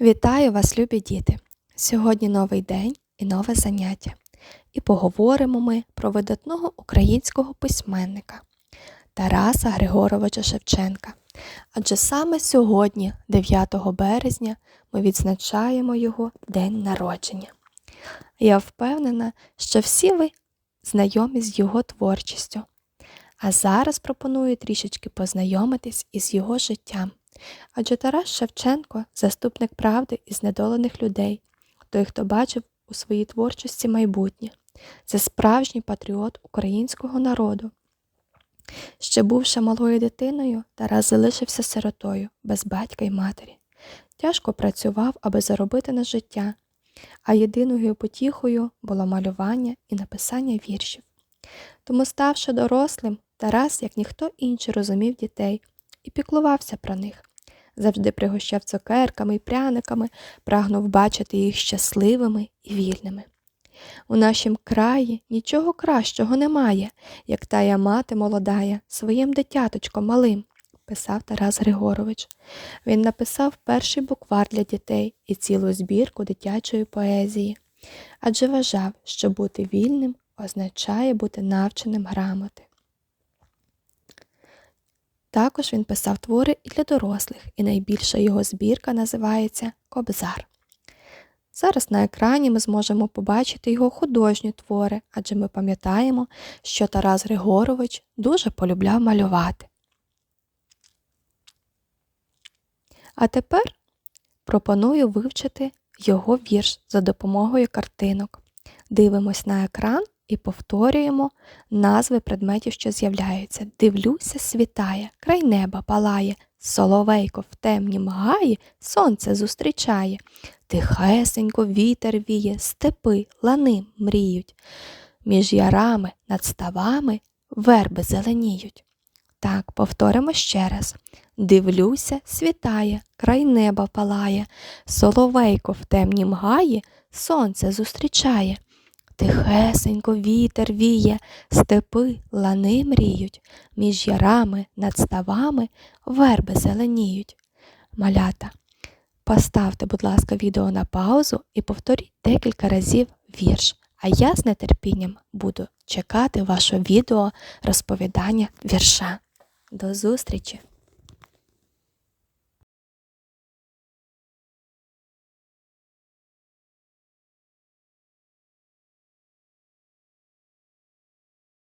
Вітаю вас, любі діти! Сьогодні новий день і нове заняття. І поговоримо ми про видатного українського письменника Тараса Григоровича Шевченка. Адже саме сьогодні, 9 березня, ми відзначаємо його день народження. Я впевнена, що всі ви знайомі з його творчістю. А зараз пропоную трішечки познайомитись із його життям. Адже Тарас Шевченко заступник правди і знедолених людей, той, хто бачив у своїй творчості майбутнє. Це справжній патріот українського народу. Ще бувши малою дитиною, Тарас залишився сиротою, без батька й матері. Тяжко працював, аби заробити на життя, а єдиною потіхою було малювання і написання віршів. Тому, ставши дорослим, Тарас, як ніхто інший, розумів дітей і піклувався про них завжди пригощав цукерками і пряниками, прагнув бачити їх щасливими і вільними. У нашім краї нічого кращого немає, як тая мати молодая, своїм дитяточком малим, писав Тарас Григорович. Він написав перший буквар для дітей і цілу збірку дитячої поезії, адже вважав, що бути вільним означає бути навченим грамоти. Також він писав твори і для дорослих, і найбільша його збірка називається Кобзар. Зараз на екрані ми зможемо побачити його художні твори, адже ми пам'ятаємо, що Тарас Григорович дуже полюбляв малювати. А тепер пропоную вивчити його вірш за допомогою картинок. Дивимось на екран і повторюємо назви предметів, що з'являються. Дивлюся, світає, край неба палає, соловейко в темнім гаї сонце зустрічає. Тихесенько вітер віє, степи, лани мріють. Між ярами над ставами верби зеленіють. Так, повторимо ще раз. Дивлюся, світає, край неба палає, соловейко в темнім гаї сонце зустрічає. Тихесенько вітер віє, степи лани мріють, між ярами над ставами верби зеленіють. Малята, поставте, будь ласка, відео на паузу і повторіть декілька разів вірш. А я з нетерпінням буду чекати вашого відео розповідання вірша. До зустрічі!